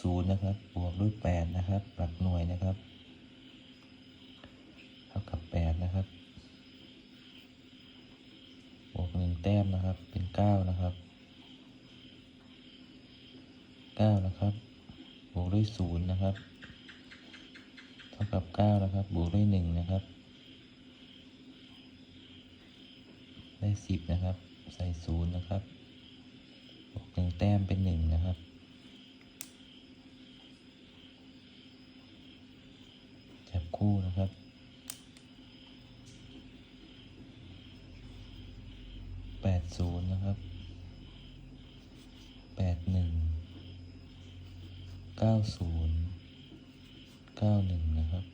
ศูนย์นะครับ บวกด้วยแปดนะครับ หลักหน่วยนะครับ เท่ากับแปดนะครับ บวกหนึ่งแต้มนะครับ เป็นเก้านะครับเก้านะครับ บวกด้วยศูนย์นะครับ เท่ากับเก้านะครับ บวกด้วยหนึ่งนะครับ ได้สิบนะครับ ใส่ศูนย์นะครับ บวกหนึ่งแต้มเป็นหนึ่งนะครับ จับ คู่นะครับ แปดศูนย์นะครับ แปดหนึ่ง เก้าศูนย์ เก้าหนึ่งนะครับ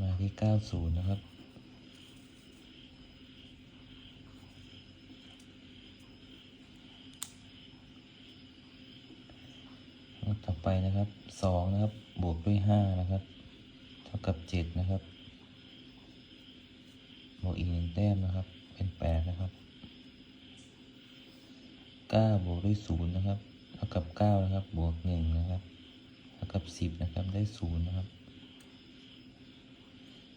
มาที่เก้าศูนย์นะครับ ต่อไปนะครับสองนะครับบวกด้วยห้านะครับ เท่ากับเจ็ดนะครับบวกอีกหนึ่งแต้มนะครับ เป็นแปดนะครับเก้าบวกด้วยศูนย์นะครับเท่ากับเก้านะครับ บวกหนึ่งนะครับเท่ากับสิบนะครับ ได้ศูนย์นะครับ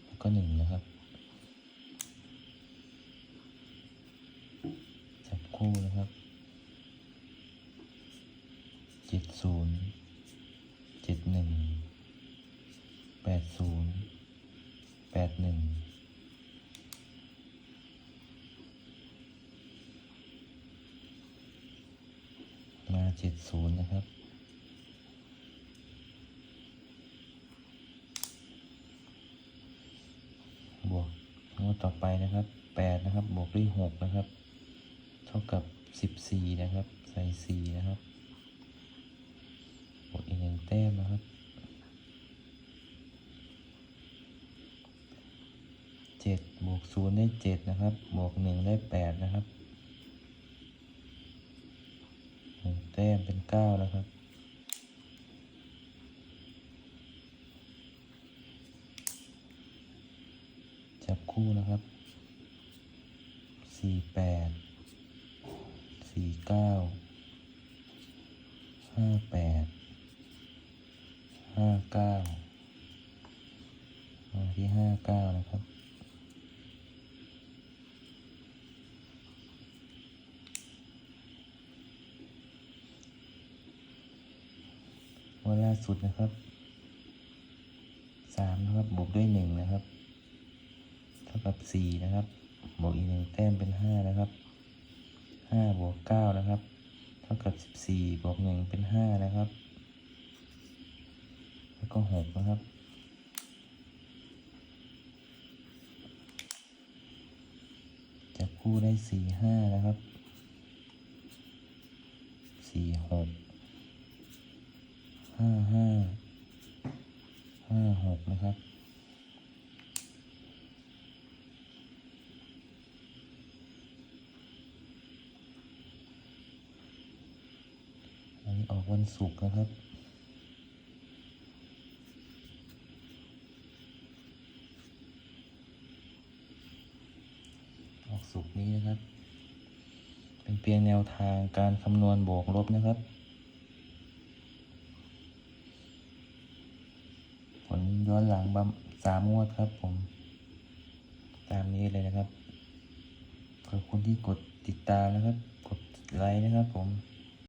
แล้วก็หนึ่งนะครับจับคู่นะครับ จ็ดศูนย์เจ็ดหนึ่งแปดศูนย์แปดหนึ่งมาเจ็ดศูนย์นะครับบวกงวดต่อไปนะครับแปดนะครับบวกด้วยหกนะครับ เท่ากับสิบสี่นะครับ ใส่สี่นะครับ แต้มนะครับ เจ็ดบวกศูนย์ได้เจ็ดนะครับ บวกหนึ่งได้แปดนะครับหนึ่งแต้มเป็นเก้านะครับจับคู่นะครับสี่แปดสี่เก้าห้าแปด ห้าเก้ามาที่ห้าเก้านะครับวันล่าสุดนะครับสามนะครับ บวกด้วยหนึ่งนะครับ เท่ากับสี่นะครับ บวกอีกหนึ่งแต้มเป็นห้านะครับห้าบวกเก้านะครับ เท่ากับสิบสี่บวกหนึ่งเป็นห้านะครับ แล้วก็หกนะครับจับคู่ได้สี่ห้านะครับสี่หกห้าห้าห้าหกนะครับอันนี้ออกวันศุกร์นะครับ อกสุกนี้นะครับ เป็นเพียงแนวทางการคำนวณบวกลบนะครับ ผลย้อนหลังบำสามงวดครับผม ตามนี้เลยนะครับ ขอบคุณที่กดติดตามนะครับ กดไลค์นะครับผม